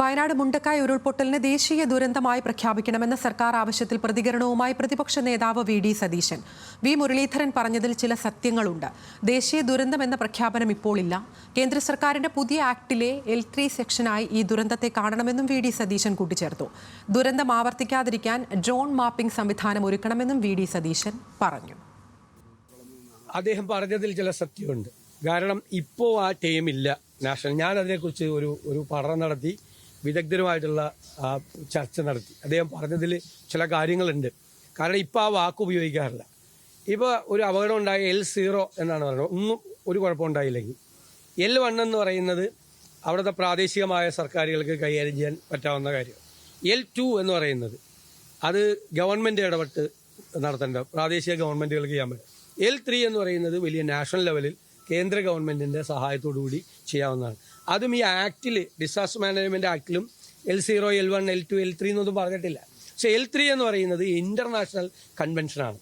വയനാട് മുണ്ടക്കായ ഉരുൾപൊട്ടലിനെ ദേശീയ ദുരന്തമായി പ്രഖ്യാപിക്കണമെന്ന സർക്കാർ ആവശ്യത്തിൽ പ്രതികരണവുമായി പ്രതിപക്ഷ നേതാവ് V D Satheesan. V Muraleedharan പറഞ്ഞതിൽ ചില സത്യങ്ങളുണ്ട്. ദേശീയ ദുരന്തം എന്ന പ്രഖ്യാപനം ഇപ്പോൾ ഇല്ല. കേന്ദ്ര സർക്കാരിന്റെ പുതിയ ആക്ടിലെ എൽ ത്രീ സെക്ഷനായി ഈ ദുരന്തത്തെ കാണണമെന്നും വി ഡി സതീശൻ കൂട്ടിച്ചേർത്തു. ദുരന്തം ആവർത്തിക്കാതിരിക്കാൻ ഡ്രോൺ മാപ്പിംഗ് സംവിധാനം ഒരുക്കണമെന്നും വി ഡി സതീശൻ പറഞ്ഞു. അദ്ദേഹം പറഞ്ഞതിൽ ചില സത്യമുണ്ട്. കാരണം ഇപ്പോൾ ആ ടീമില്ല. നാഷണൽ ഞാൻ അതിനെക്കുറിച്ച് ഒരു ഒരു പഠനം നടത്തി. വിദഗ്ധരുമായിട്ടുള്ള ചർച്ച നടത്തി. അദ്ദേഹം പറഞ്ഞതിൽ ചില കാര്യങ്ങളുണ്ട്. കാരണം ഇപ്പോൾ ആ വാക്ക് ഉപയോഗിക്കാറില്ല. ഇപ്പോൾ ഒരു അപകടം ഉണ്ടായ എൽ സീറോ എന്നാണ് പറയുന്നത്. ഒന്നും ഒരു കുഴപ്പമുണ്ടായില്ലെങ്കിൽ എൽ വൺ എന്ന് പറയുന്നത് അവിടുത്തെ പ്രാദേശികമായ സർക്കാരുകൾക്ക് കൈകാര്യം ചെയ്യാൻ പറ്റാവുന്ന കാര്യം. എൽ ടു എന്ന് പറയുന്നത് അത് ഗവൺമെന്റ് ഇടപെട്ട് നടത്തേണ്ട പ്രാദേശിക ഗവൺമെന്റുകൾക്ക് ചെയ്യാൻ പറ്റും. എൽ ത്രീ എന്ന് പറയുന്നത് വലിയ നാഷണൽ ലെവലിൽ കേന്ദ്ര ഗവൺമെന്റിന്റെ സഹായത്തോടുകൂടി ചെയ്യാവുന്നതാണ്. അതും ഈ ആക്റ്റിൽ disaster management ആക്ടിലും L zero L one L two L three എന്നൊന്നും പറഞ്ഞിട്ടില്ല. പക്ഷെ എൽ ത്രീ എന്ന് പറയുന്നത് ഇന്റർനാഷണൽ കൺവെൻഷനാണ്.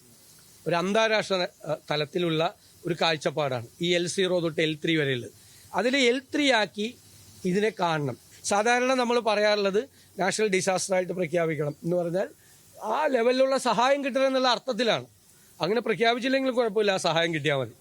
ഒരു അന്താരാഷ്ട്ര തലത്തിലുള്ള ഒരു കാഴ്ചപ്പാടാണ് ഈ എൽ സീറോ തൊട്ട് എൽ ത്രീ വരെയുള്ളത്. അതിൽ എൽ ത്രീ ആക്കി ഇതിനെ കാണണം. സാധാരണ നമ്മൾ പറയാറുള്ളത് നാഷണൽ ഡിസാസ്റ്റർ ആയിട്ട് പ്രഖ്യാപിക്കണം എന്ന് പറഞ്ഞാൽ ആ ലെവലിലുള്ള സഹായം കിട്ടണം എന്നുള്ള അർത്ഥത്തിലാണ്. അങ്ങനെ പ്രഖ്യാപിച്ചില്ലെങ്കിൽ കുഴപ്പമില്ല സഹായം കിട്ടിയാൽ മതി.